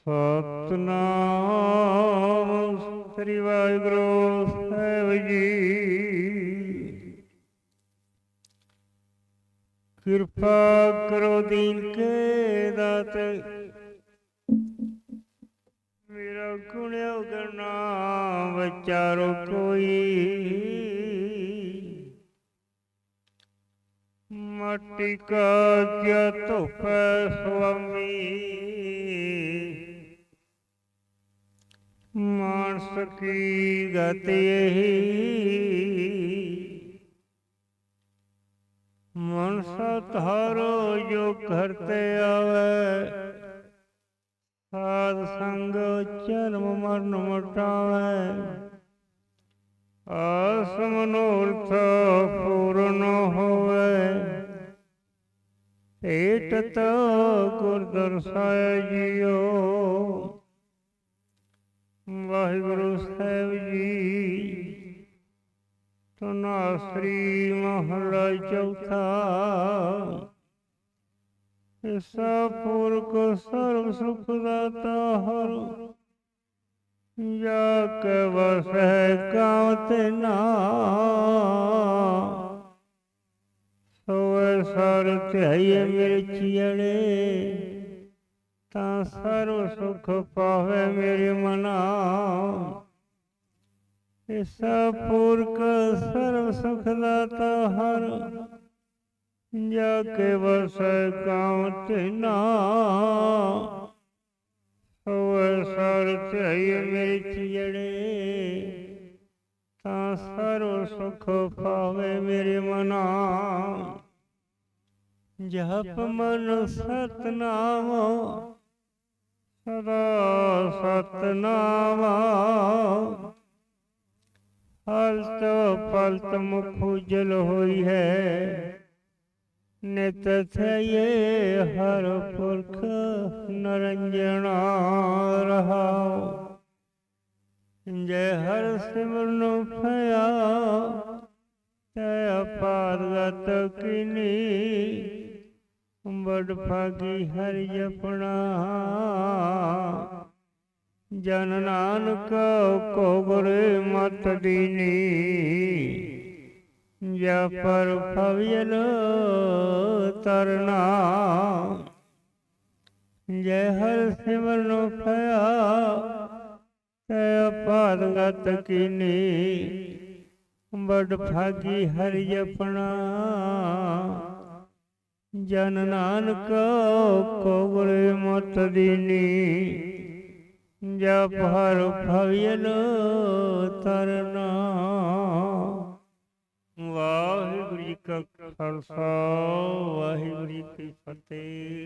ਸਤਨਾਮ ਸ੍ਰੀ ਵਾਹਿਗੁਰੂ ਸਾਹਿਬ ਜੀ। ਕਿਰਪਾ ਕਰੋ ਦੀਨ ਕੇ ਦਾਤੇ। ਮੇਰਾ ਗੁਣ ਉਗਣਾ ਵਿਚਾਰੋ ਕੋਈ। ਮਾਟੀ ਕਾ ਕਿਆ ਸੁਆਮੀ। ਕੀ ਗਤ ਇਹੀ ਮਨ ਸਤਹਾਰੋ ਜੋ ਕਰਤੇ ਆਵੇ। ਸਾਧ ਸੰਗ ਚਰਮ ਮਰਨ ਮਟਾਵੇ। ਆਸ ਮਨੋਰਥ ਪੂਰਨ ਹੋਵੇ। ਏਟ ਤੋ ਗੁਰ ਦਰਸਾਇ ਜੀਓ। ਵਾਹਿਗੁਰੂ ਸਾਹਿਬ ਜੀ। ਤਨਾਸਰੀ ਮਹਲਾ ਚੌਥਾ। ਇਸਾ ਪੁਰਖ ਸਰਬ ਸੁਖ ਦਾਤਾ ਹਰ। ਜਾ ਕੇ ਵਸੈ ਕਾਉ ਤੇ ਨਾ। ਸੋਏ ਸਰ ਧਿਆਈਏ ਮੇਰੇ ਤਾਂ ਸਰਬ ਸੁਖ ਪਾਵੇ ਮੇਰੇ ਮਨਾ। ਇਸ ਪੁਰਖ ਸਰਬ ਸੁਖ ਦਾਤਾ ਹਰ। ਜਾ ਕੇ ਵਸੈ ਕਾਉ ਤਿਨਾ ਹੋਵੇ ਸਰ ਧਿਆਈ ਮੇਰੇ ਚਿੜੇ। ਤਾਂ ਸਰਵ ਸੁਖ ਪਾਵੇ ਮੇਰੇ ਮਨਾ। ਜਪ ਮਨ ਸਤਨਾਮ। ਸਦਾ ਸਤਨਾਮ। ਹਲਤ ਪਲਤ ਮੁਖ ਉਜਲ ਹੋਈ ਹੈ। ਨਿਤ ਥਈਏ ਹਰ ਪੁਰਖ ਨਰੰਜਣਾ ਰਹਾਉ ਜੈ ਹਰ ਸਿਮਰਨ ਭਇਆ, ਤੈ ਅਪਾਰਗਤ ਕਿਨੀ ਬੜ ਭਾਗੀ ਹਰਿ ਜਪਣਾ ਜਨ ਨਾਨਕ ਕੋ ਮਤ ਦੀਨੀ। ਜਾ ਪਰ ਭਵਿਲ ਤਰਨਾ। ਜੈ ਹਰ ਸਿਮਰਨ ਭਇਆ ਤੈ ਅਪਾਦਗਤ ਕੀਨੀ। ਬੜ ਭਾਗੀ ਹਰਿ ਜਪਣਾ ਜਨ ਨਾਨਕ ਕੋ ਗੁਰ ਮਤ ਦੀਨੀ, ਜਪ ਹਰ ਭਵਿਲ ਤਰਨਾ ਵਾਹਿਗੁਰੂ ਜੀ ਕਾ ਖਾਲਸਾ, ਵਾਹਿਗੁਰੂ ਜੀ ਕੀ ਫਤਿਹ।